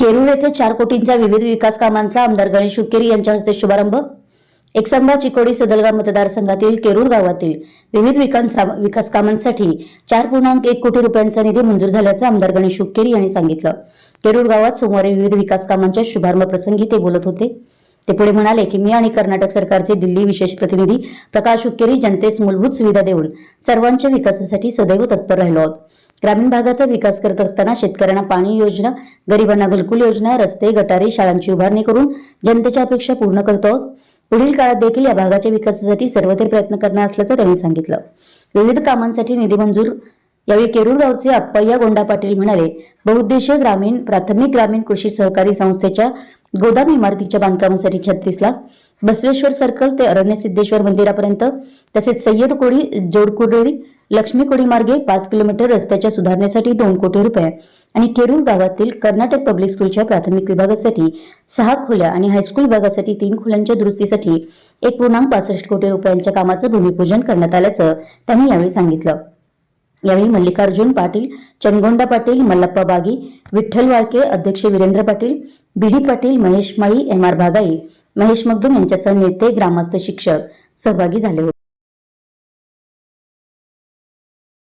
केरूर येथे चार कोटींच्या विविध विकास कामांचा आमदार गणेश हुक्केरी यांच्या हस्ते शुभारंभ. एकसंबा चिकोडी सदलगा मतदारसंघातील केरूर गावातील विविध विकास विकास कामांसाठी चार पूर्णांक एक कोटी रुपयांचा निधी मंजूर झाल्याचं आमदार गणेश हुक्केरी यांनी सांगितलं. केरूर गावात सोमवारी विविध विकास कामांच्या शुभारंभ प्रसंगी ते बोलत होते. ते पुढे म्हणाले की मी आणि कर्नाटक सरकारचे दिल्ली विशेष प्रतिनिधी प्रकाश हुक्केरी जनतेस मूलभूत सुविधा देऊन सर्वांच्या विकासासाठी सदैव तत्पर राहिलो आहोत. ग्रामीण भागाचा विकास करत असताना शेतकऱ्यांना पाणी योजना गरिबांना घरकुल योजना रस्ते गटारी शाळांची उभारणी करून जनतेच्या अपेक्षा पूर्ण करतो आहोत. पुढील काळात देखील या भागाच्या विकासासाठी सर्वत्र प्रयत्न करणार असल्याचं त्यांनी सांगितलं. विविध कामांसाठी निधी मंजूर यावेळी केरूर गावचे अप्पय्या गोंडा पाटील म्हणाले बहुउद्देशीय ग्रामीण प्राथमिक ग्रामीण कृषी सहकारी संस्थेच्या गोदाम इमारतीच्या बांधकामासाठी छत्तीस लाख बसवेश्वर सर्कल ते अरण्य सिद्धेश्वर मंदिरापर्यंत तसेच सय्यद कोळी जोडकुडोरी लक्ष्मी कोळी मार्गे पाच किलोमीटर रस्त्याच्या सुधारणेसाठी दोन कोटी रुपये आणि केरूर गावातील कर्नाटक पब्लिक स्कूलच्या प्राथमिक विभागासाठी सहा खोल्या आणि हायस्कूल विभागासाठी तीन खोल्यांच्या दुरुस्तीसाठी एक पूर्णांक पासष्ट कोटी रुपयांच्या कामाचं भूमिपूजन करण्यात आल्याचं त्यांनी यावेळी सांगितलं. यावेळी मल्लिकार्जुन पाटील चनगोंडा पाटील मल्लप्पा बागी विठ्ठल वाळके अध्यक्ष Virendra Patil BD Patil Mahesh Mali M R Bhagai Mahesh Magdum यांच्यासह नेते ग्रामस्थ शिक्षक सहभागी झाले होते.